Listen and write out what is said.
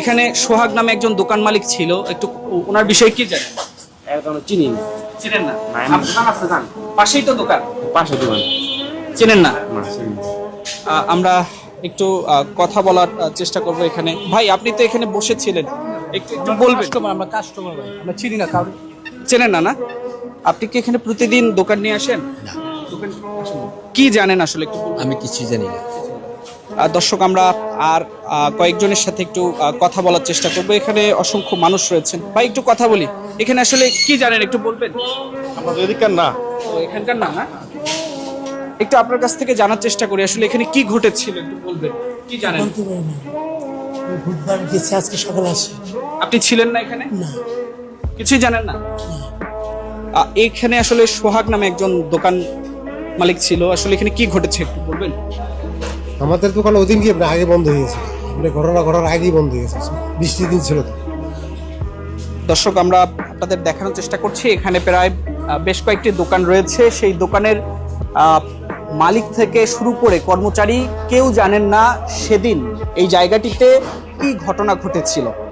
এখানে সোহাগ নামে একজন দোকান মালিক ছিল একটু ওনার বিষয়ে কি জানেন? চিনি না চিনেন না? না, দোকান আছে জান পাশেই তো দোকান। পাশে দোকান। চেনেন না? আমরা একটু কথা বলার চেষ্টা করব এখানে। ভাই আপনি তো এখানে বসেছিলেন। একটু একটু বলবেন। কাস্টমার আমরা কাস্টমার ভাই। আমরা চিনি না কারণ চেনেন না না? আপনি কি এখানে প্রতিদিন দোকান নিয়ে আসেন? দোকান কি জানেন আসলে? একটু আমি কিছু জানি না। দর্শক আমরা আর কয়েকজনের সাথে একটু কথা বলার চেষ্টা করব। এখানে অসংখ্য মানুষ রয়েছেন। ভাই একটু কথা বলি। এখানে আসলে কি জানেন একটু বলবেন? আমরা এদিককার না। ও, এখানকার না না? একটু আপনার কাছ থেকে জানার চেষ্টা করি। আসলে এখানে কি ঘটেছিল একটু বলবেন। কি জানেন? বলতে পারি না। বুধবার গেছে আজকে সকালে আসে। আপনি ছিলেন না এখানে? না। কিছুই জানেন না? এখানে আসলে সোহাগ নামে একজন দোকান মালিক ছিল। আসলে এখানে কি ঘটেছে একটু বলবেন? আমাদের দোকান ওদিন গিয়ে আগে বন্ধ হয়ে গেছে মানে ঘটনা ঘটার আগেই বন্ধ হয়ে গেছে বৃষ্টির দিন ছিল তো। দর্শক, আমরা আপনাদের দেখানোর চেষ্টা করছি। এখানে প্রায় বেশ কয়েকটি দোকান রয়েছে। সেই দোকানের মালিক থেকে শুরু করে কর্মচারী কেউ জানেন না সেদিন এই জায়গাটিতে কি ঘটনা ঘটেছিল।